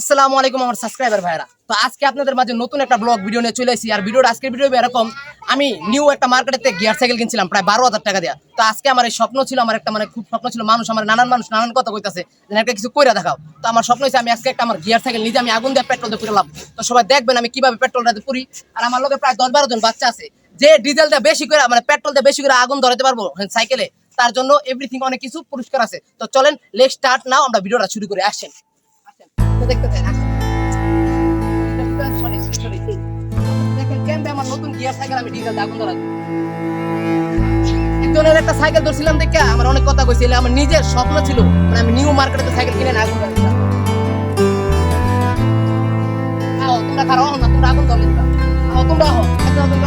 আসসালামু আলাইকুম আমার সাবস্ক্রাইবার ভাইরা তো আজকে আপনাদের মাঝে নতুন একটা ব্লগ ভিডিও নিয়ে চলে আর ভিডিওর আজকের ভিডিও এরকম, আমি নিউ একটা গিয়ার সাইকেল কিনছিলাম, প্রায় বারো হাজার টাকা দেওয়া তো আজকে আমার এই স্বপ্ন ছিল, আমার একটা মানে খুব স্বপ্ন ছিল, মানুষ, আমার নানান মানুষ, নানান কথা একটা কিছু দেখাও। তো আমার স্বপ্ন আমি আজকে একটা আমার গিয়ার সাইকেল নিজে আমি আগুন দিয়ে পেট্রোল দিয়ে পুরালাম। তো সবাই দেখবেন আমি কীভাবে পেট্রোলটা পুরি। আর আমার লোকে প্রায় দশ বারো জন বাচ্চা আছে, যে ডিজেলটা বেশি করে মানে পেট্রোল দিয়ে বেশি করে আগুন ধরাতে পারব সাইকেলে তার জন্য এভরিথিং অনেক কিছু পুরস্কার আছে। তো চলেন লেট স্টার্ট নাও আমরা ভিডিওটা শুরু করে, আসেন। দেখতে চাই কেমনে আমার আমি একটা সাইকেল দেখে আমার অনেক কথা কইছিল, আমার নিজের স্বপ্ন ছিল মানে আমি নিউ মার্কেটে সাইকেল কিনে না আগুন তোমরা না, তোমরা আগুন তোমরা একটা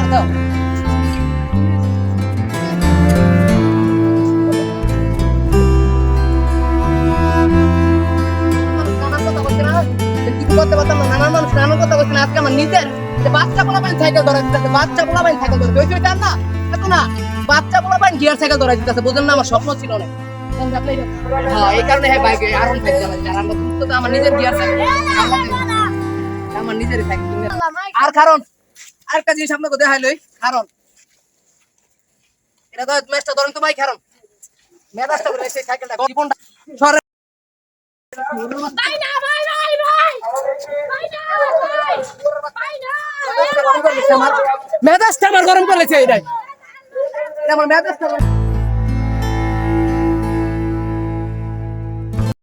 করতে পারতাম না, নানান মানুষ নানান কথা বলছে না, আজকে আমার নিজের যে বাচ্চা পোলা পাইন সাইকেল ধরা দিতেছে, বাচ্চা পোলা পাইন সাইকেল ধরা ওই ওইটা না? এত না, বাচ্চা পোলা পাইন গিয়ার সাইকেল ধরা দিতেছে বুঝলেন না, আমার স্বপ্ন ছিল অনেক হ্যাঁ হ্যাঁ আর এটা তো ভাই জীবনটা মেজাজটা আমার গরম করেছে এটাই। এটা আমার মেজাজটা